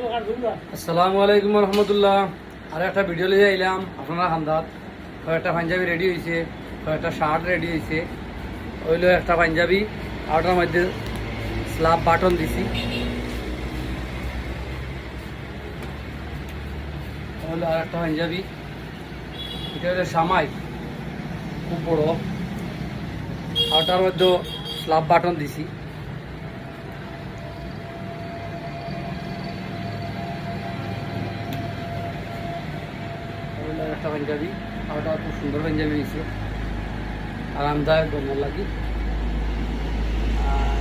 আসসালামু আলাইকুম রহমতুল্লাহ। আর একটা ভিডিও লিয়ে আইলাম আপনারা খান্দাত কয়েকটা পাঞ্জাবি রেডি হয়েছে কয়েকটা শার্ট রেডি হয়েছে ওইলো একটা পাঞ্জাবি আর ওটার মধ্যে স্লাব বাটন দিছি। হলো আর একটা পাঞ্জাবি। এটা হলো সামাই খুব বড়। আর ওটার মধ্যে স্লাব বাটন দিছি। একটা পাঞ্জাবি আর ওটা খুব সুন্দর পাঞ্জাবি হয়েছে আরামদায়ক গরমের লাগি। আর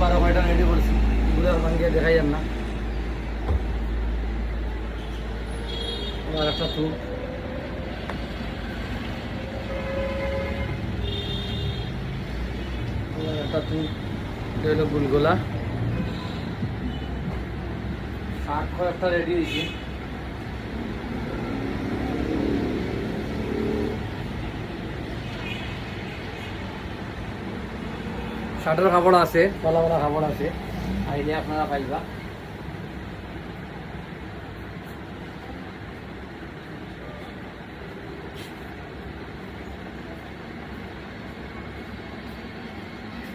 বারো কয়টা রেডি করছি। এগুলো ভাঙ্গিয়ে দেখাই যান না। একটা তুপ একটা এটা হলো গুলগোলা। একটা রেডি হয়েছে। শার্টের কাপড় আছে কলা বলা কাপড় আছে। আইলে আপনারা পাইবা।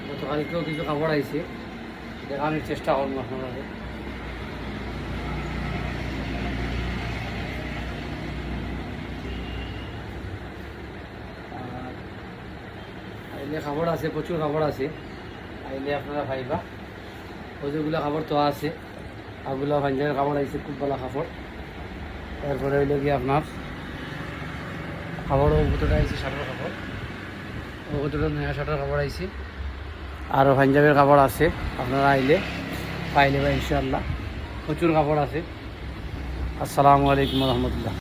গতকালকেও কিছু কাপড় আইছে। দেখানোর চেষ্টা করব আপনারা আর আইলে খাবার আছে প্রচুর খাবার আছে। আইলে আপনারা খাইবা ওইগুলো খাবার তো আছে। আগুলো পাঞ্জাবের খাবার আইছে খুব ভালো খাবার তারপরে হইল কি আপনার খাবারও কতটা আইছে শার্টের খাবার ও কতটা নয়া শার্টের খাবার আইছে আরও পাঞ্জাবের খাবার আছে আপনারা আইলে পাইলে বা ইনশাআল্লাহ প্রচুর খাবার আছে। আসসালামু আলাইকুম রহমতুল্লাহ